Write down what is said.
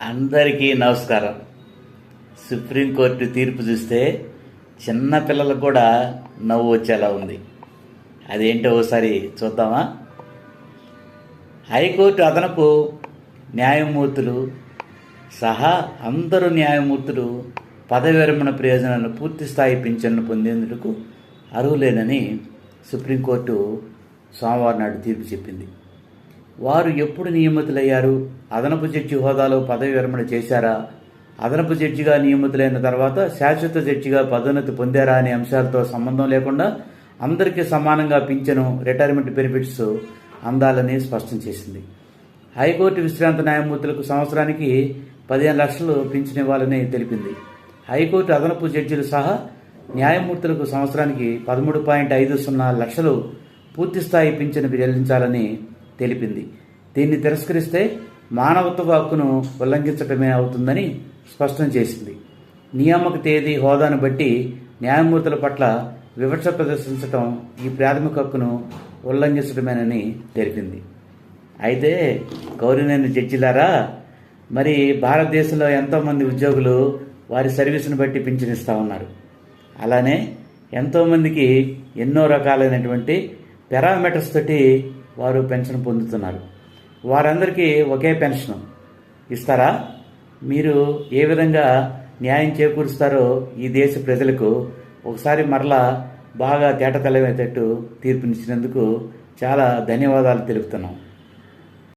అందరికీ నమస్కారం. సుప్రీంకోర్టు తీర్పు చూస్తే చిన్న పిల్లలకు కూడా నవ్వు వచ్చేలా ఉంది. అదేంటో ఒకసారి చూద్దామా? హైకోర్టు అదనపు న్యాయమూర్తులు సహా అందరూ న్యాయమూర్తులు పదవి విరమణ ప్రయోజనాలను పూర్తి స్థాయి పింఛన్ను పొందేందుకు అర్హులేనని సుప్రీంకోర్టు సోమవారం నాడు తీర్పు చెప్పింది. వారు ఎప్పుడు నియమితులయ్యారు? అదనపు జడ్జి హోదాలో పదవి విరమణ చేశారా? అదనపు జడ్జిగా నియమితులైన తర్వాత శాశ్వత జడ్జిగా పదోన్నతి పొందారా అనే అంశాలతో సంబంధం లేకుండా అందరికీ సమానంగా పింఛను రిటైర్మెంట్ బెనిఫిట్స్ అందాలని స్పష్టం చేసింది. హైకోర్టు విశ్రాంత న్యాయమూర్తులకు సంవత్సరానికి పదిహేను లక్షలు పింఛన్ ఇవ్వాలని తెలిపింది. హైకోర్టు అదనపు జడ్జిలు సహా న్యాయమూర్తులకు సంవత్సరానికి పదమూడు పాయింట్ ఐదు సున్నా లక్షలు పూర్తిస్థాయి పింఛను చెల్లించాలని తెలిపింది. దీన్ని తిరస్కరిస్తే మానవత్వ హక్కును ఉల్లంఘించటమే అవుతుందని స్పష్టం చేసింది. నియామక తేదీ హోదాను బట్టి న్యాయమూర్తుల పట్ల వివక్ష ప్రదర్శించటం ఈ ప్రాథమిక హక్కును ఉల్లంఘించడమేనని తెలిపింది. అయితే గౌరవనీయ జడ్జిలారా మరి భారతదేశంలో ఎంతోమంది ఉద్యోగులు వారి సర్వీసును బట్టి పింఛనిస్తూ ఉన్నారు. అలానే ఎంతోమందికి ఎన్నో రకాలైనటువంటి పారామీటర్స్ తోటి వారు పెన్షన్ పొందుతున్నారు. వారందరికీ ఒకే పెన్షన్. ఇస్తారా? మీరు ఏ విధంగా న్యాయం చేకూరుస్తారో ఈ దేశ ప్రజలకు ఒకసారి మరలా బాగా తేటతెల్లమయ్యేటట్టు తీర్పునిచ్చినందుకు చాలా ధన్యవాదాలు తెలుపుతున్నాం.